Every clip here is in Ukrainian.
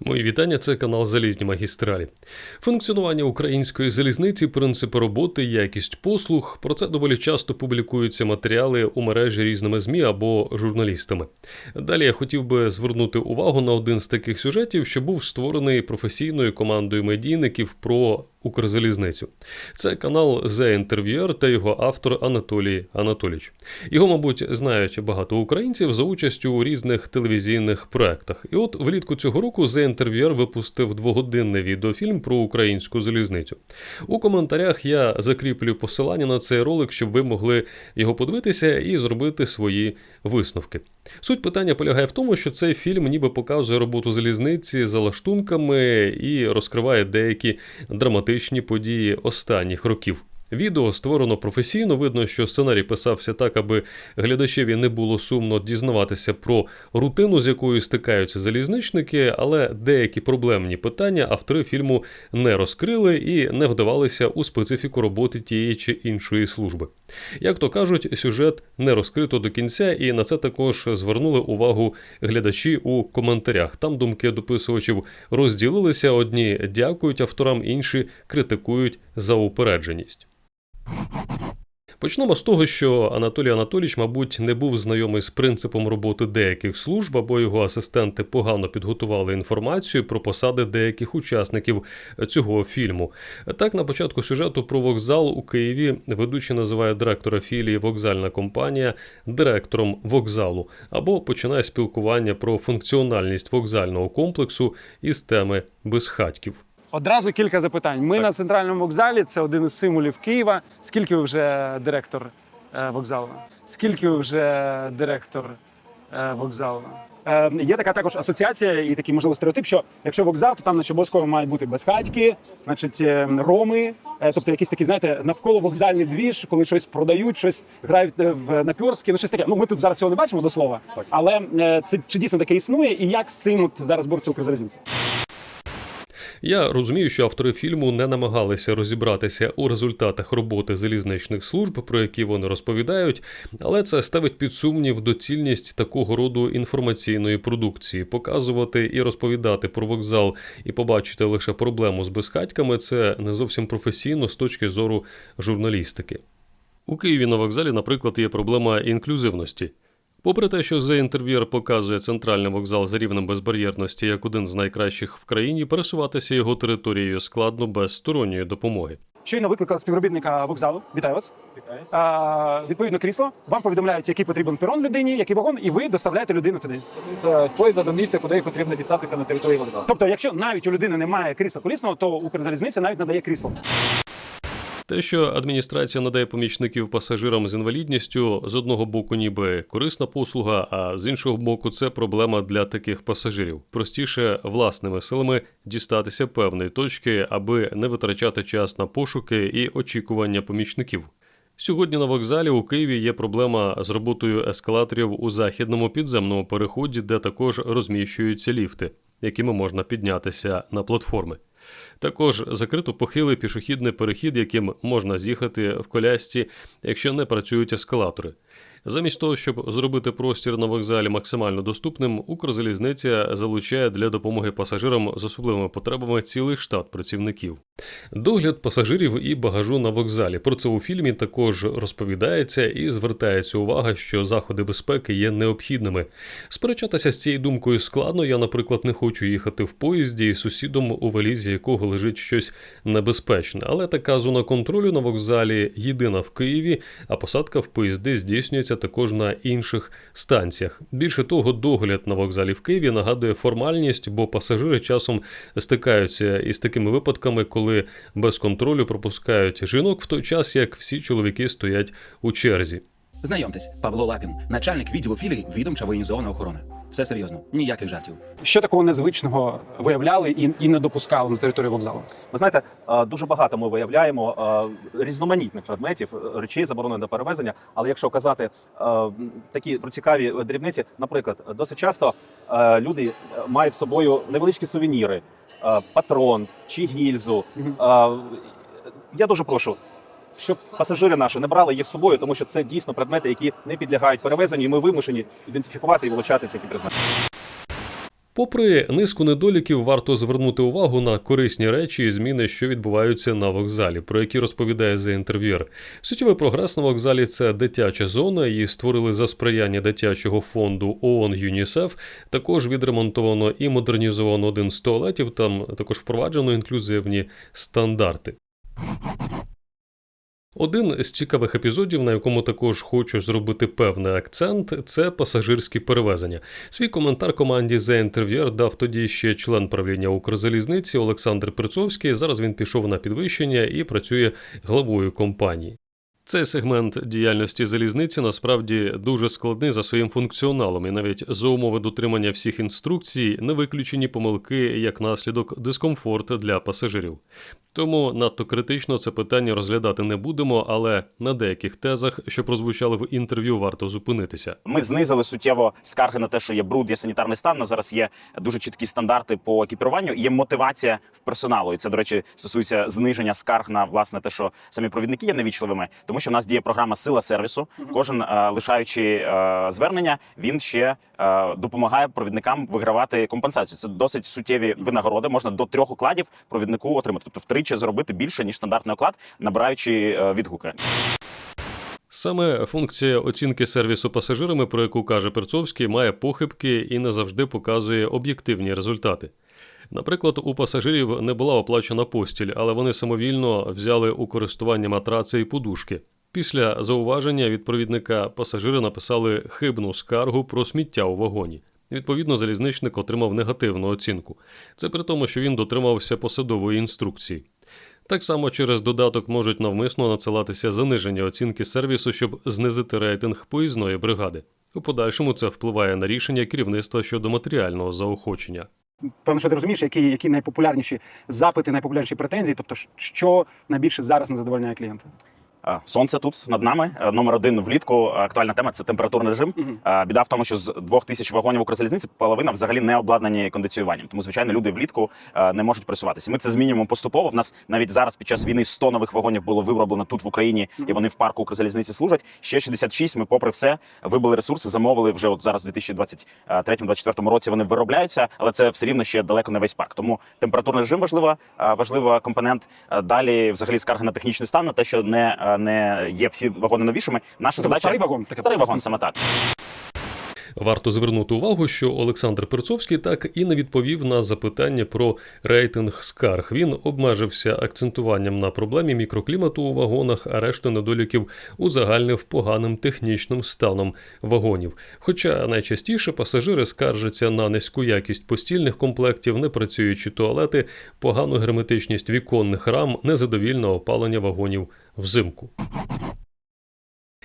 Мої вітання, це канал Залізні магістралі. Функціонування української залізниці, принципи роботи, якість послуг. Про це доволі часто публікуються матеріали у мережі різними ЗМІ або журналістами. Далі я хотів би звернути увагу на один з таких сюжетів, що був створений професійною командою медійників про Укрзалізницю. Це канал The Interviewer та його автор Анатолій Анатолійович. Його, мабуть, знають багато українців за участю у різних телевізійних проектах. І от влітку цього року The Interviewer випустив двогодинний відеофільм про українську залізницю. У коментарях я закріплю посилання на цей ролик, щоб ви могли його подивитися і зробити свої висновки. Суть питання полягає в тому, що цей фільм ніби показує роботу залізниці за лаштунками і розкриває деякі драматичні події останніх років. Відео створено професійно. Видно, що сценарій писався так, аби глядачеві не було сумно дізнаватися про рутину, з якою стикаються залізничники, але деякі проблемні питання автори фільму не розкрили і не вдавалися у специфіку роботи тієї чи іншої служби. Як то кажуть, сюжет не розкрито до кінця, і на це також звернули увагу глядачі у коментарях. Там думки дописувачів розділилися: одні дякують авторам, інші критикують за упередженість. Почнемо з того, що Анатолій Анатолійович, мабуть, не був знайомий з принципом роботи деяких служб, або його асистенти погано підготували інформацію про посади деяких учасників цього фільму. Так, на початку сюжету про вокзал у Києві ведучий називає директора філії Вокзальна компанія директором вокзалу, або починає спілкування про функціональність вокзального комплексу із теми безхатьків. Одразу кілька запитань. Ми на центральному вокзалі. Це один із символів Києва. Скільки ви вже директор е, вокзалу? Скільки ви вже директор е, вокзалу? Е, є така також асоціація і такий можливо стереотип, що якщо вокзал, то там наче обов'язково мають бути безхатьки, значить е, роми, е, тобто якісь такі, знаєте, навколо вокзальний двіж, коли щось продають, щось грають е, в напьорські, ну щось таке. Ну ми тут зараз цього не бачимо до слова, але е, це чи дійсно таке існує, і як з цим от зараз бореться Укрзалізниця? Я розумію, що автори фільму не намагалися розібратися у результатах роботи залізничних служб, про які вони розповідають, але це ставить під сумнів доцільність такого роду інформаційної продукції. Показувати і розповідати про вокзал і побачити лише проблему з безхатьками це не зовсім професійно з точки зору журналістики. У Києві на вокзалі, наприклад, є проблема інклюзивності. Попри те, що The Interviewer показує центральний вокзал з рівнем безбар'єрності як один з найкращих в країні, пересуватися його територією складно без сторонньої допомоги. Щойно викликали співробітника вокзалу. Вітаю вас. Вітаю. А, відповідно крісло. Вам повідомляють, який потрібен перон людині, який вагон, і ви доставляєте людину туди. Це поїзда до місця, куди потрібно дістатися на території вокзалу. Тобто, якщо навіть у людини немає крісла колісного, то Укрзалізниця навіть надає крісло. Те, що адміністрація надає помічників пасажирам з інвалідністю, з одного боку, ніби корисна послуга, а з іншого боку, це проблема для таких пасажирів. Простіше власними силами дістатися певної точки, аби не витрачати час на пошуки і очікування помічників. Сьогодні на вокзалі у Києві є проблема з роботою ескалаторів у західному підземному переході, де також розміщуються ліфти, якими можна піднятися на платформи. Також закрито похилий пішохідний перехід, яким можна з'їхати в колясці, якщо не працюють ескалатори. Замість того, щоб зробити простір на вокзалі максимально доступним, Укрзалізниця залучає для допомоги пасажирам з особливими потребами цілий штат працівників. Догляд пасажирів і багажу на вокзалі. Про це у фільмі також розповідається і звертається увага, що заходи безпеки є необхідними. Сперечатися з цією думкою складно. Я, наприклад, не хочу їхати в поїзді і сусідом, у валізі якого лежить щось небезпечне. Але така зона контролю на вокзалі єдина в Києві, а посадка в поїзди здійснюється також на інших станціях. Більше того, догляд на вокзалі в Києві нагадує формальність, бо пасажири часом стикаються із такими випадками, коли без контролю пропускають жінок в той час, як всі чоловіки стоять у черзі. Знайомтесь, Павло Лапін, начальник відділу філії відомча воєнізована охорона. Все серйозно, ніяких жартів. Що такого незвичного виявляли і, і не допускали на території вокзалу? Ви знаєте, е, дуже багато ми виявляємо е, різноманітних предметів, е, речей заборонених до перевезення. Але якщо казати такі про цікаві дрібниці, наприклад, досить часто люди мають з собою невеличкі сувеніри, патрон чи гільзу. Я дуже прошу. Щоб пасажири наші не брали їх з собою, тому що це дійсно предмети, які не підлягають перевезенню, і ми вимушені ідентифікувати і вилучати ці предмети. Попри низку недоліків, варто звернути увагу на корисні речі і зміни, що відбуваються на вокзалі, про які розповідає за інтерв'єр. Суттєвий прогрес на вокзалі це дитяча зона. Її створили за сприяння дитячого фонду ООН ЮНІСЕФ. Також відремонтовано і модернізовано один з туалетів. Там також впроваджено інклюзивні стандарти. Один з цікавих епізодів, на якому також хочу зробити певний акцент, це пасажирські перевезення. Свій коментар команді The Interviewer дав тоді ще член правління Укрзалізниці Олександр Прицовський. Зараз він пішов на підвищення і працює главою компанії. Цей сегмент діяльності залізниці насправді дуже складний за своїм функціоналом, і навіть за умови дотримання всіх інструкцій не виключені помилки як наслідок дискомфорт для пасажирів. Тому надто критично це питання розглядати не будемо, але на деяких тезах, що прозвучали в інтерв'ю, варто зупинитися. Ми знизили суттєво скарги на те, що є бруд, є санітарний стан. На зараз є дуже чіткі стандарти по екіпіруванню. Є мотивація в персоналу. І це, до речі, стосується зниження скарг на власне те, що самі провідники є невічливими, тому що в нас діє програма Сила сервісу. Кожен е, лишаючи е, звернення, він ще е, допомагає провідникам вигравати компенсацію. Це досить суттєві винагороди. Можна до трьох укладів провіднику отримати, тобто втричі заробити більше ніж стандартний оклад, набираючи е, відгуки. Саме функція оцінки сервісу пасажирами, про яку каже Перцовський, має похибки і не завжди показує об'єктивні результати. Наприклад, у пасажирів не була оплачена постіль, але вони самовільно взяли у користування матраци і подушки. Після зауваження від провідника пасажири написали хибну скаргу про сміття у вагоні. Відповідно, залізничник отримав негативну оцінку. Це при тому, що він дотримався посадової інструкції. Так само через додаток можуть навмисно надсилатися заниження оцінки сервісу, щоб знизити рейтинг поїзної бригади. У подальшому це впливає на рішення керівництва щодо матеріального заохочення. Певно, що ти розумієш, які, які найпопулярніші запити, найпопулярніші претензії, тобто що найбільше зараз не задовольняє клієнта. Е, Сонце тут над нами. Е, Номер один влітку. е, Актуальна тема це температурний режим. Біда в тому, що з двох тисяч вагонів Укрзалізниці половина взагалі не обладнані кондиціюванням. Тому, звичайно, люди влітку не можуть пересуватися. Ми це змінюємо поступово. В нас навіть зараз під час війни 100 нових вагонів було вироблено тут в Україні, і вони в парку Укрзалізниці служать. Ще 66 Ми, попри все, вибили ресурси, замовили вже от зараз, в 2023-2024 році. Вони виробляються, але це все рівно ще далеко не весь парк. Тому температурний режим важлива, важлива компонент. Далі, взагалі, скарги на технічний стан, на те, що не, не є всі вагони новішими. Наша Це задача старий вагон? так старий вагон саме так. Варто звернути увагу, що Олександр Перцовський так і не відповів на запитання про рейтинг скарг. Він обмежився акцентуванням на проблемі мікроклімату у вагонах, а решту недоліків узагальнив поганим технічним станом вагонів. Хоча найчастіше пасажири скаржаться на низьку якість постільних комплектів, непрацюючі туалети, погану герметичність віконних рам, незадовільне опалення вагонів взимку.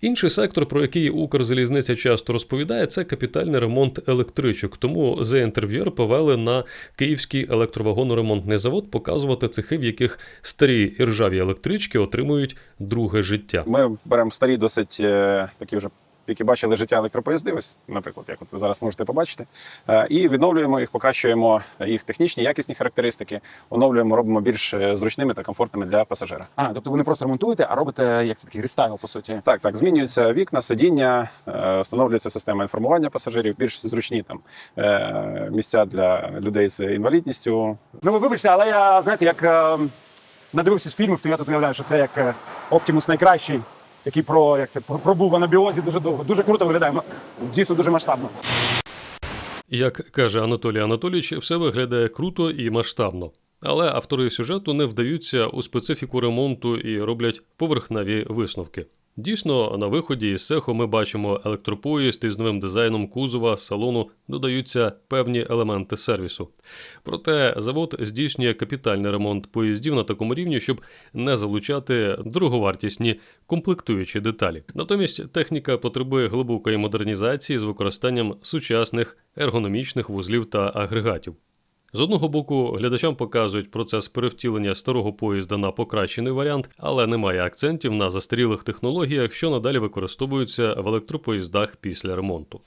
Інший сектор, про який Укрзалізниця часто розповідає, це капітальний ремонт електричок. Тому The Interviewer повели на Київський електровагоноремонтний завод показувати цехи, в яких старі іржаві електрички отримують друге життя. Ми беремо старі, досить е, такі вже. Які бачили життя електропоїзди, ось, наприклад, як от ви зараз можете побачити, е, і відновлюємо їх, покращуємо їх технічні, якісні характеристики, оновлюємо, робимо більш е, зручними та комфортними для пасажира. А, тобто ви не просто ремонтуєте, а робите як це такий рестайл, по суті. Так, так, змінюються вікна, сидіння, е, встановлюється система інформування пасажирів, більш зручні там місця для людей з інвалідністю, Ну ви вибачте, але я знаєте, як е, надивився з фільмів, то я тут уявляю, що це як Оптимус найкращий, який про як це про- пробув в анабіозі дуже довго. Дуже круто виглядає. Дійсно дуже масштабно. Як каже Анатолій Анатолійович, все виглядає круто і масштабно. Але автори сюжету не вдаються у специфіку ремонту і роблять поверхневі висновки. Дійсно, на виході із цеху ми бачимо електропоїзд із новим дизайном кузова, салону додаються певні елементи сервісу. Проте завод здійснює капітальний ремонт поїздів на такому рівні, щоб не залучати дороговартісні комплектуючі деталі. Натомість техніка потребує глибокої модернізації з використанням сучасних ергономічних вузлів та агрегатів. З одного боку, глядачам показують процес перевтілення старого поїзда на покращений варіант, але немає акцентів на застарілих технологіях, що надалі використовуються в електропоїздах після ремонту.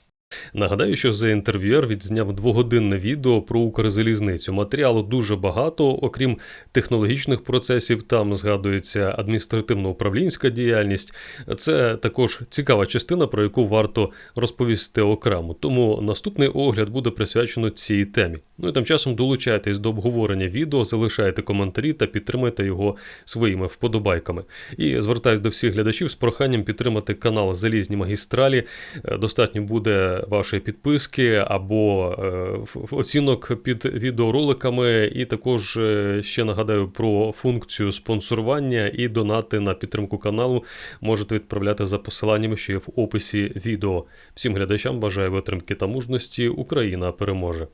Нагадаю, що за інтерв'юер відзняв двогодинне відео про Укрзалізницю. Матеріалу дуже багато, окрім технологічних процесів, там згадується адміністративно-управлінська діяльність. Це також цікава частина, про яку варто розповісти окремо. Тому наступний огляд буде присвячено цій темі. Ну і тим часом долучайтесь до обговорення відео, залишайте коментарі та підтримайте його своїми вподобайками. І звертаюсь до всіх глядачів з проханням підтримати канал Залізні магістралі. Е, Достатньо буде вашої підписки або е, оцінок під відеороликами. І також е, ще нагадаю про функцію спонсорування і донати на підтримку каналу можете відправляти за посиланнями, що є в описі відео. Всім глядачам бажаю витримки та мужності. Україна переможе.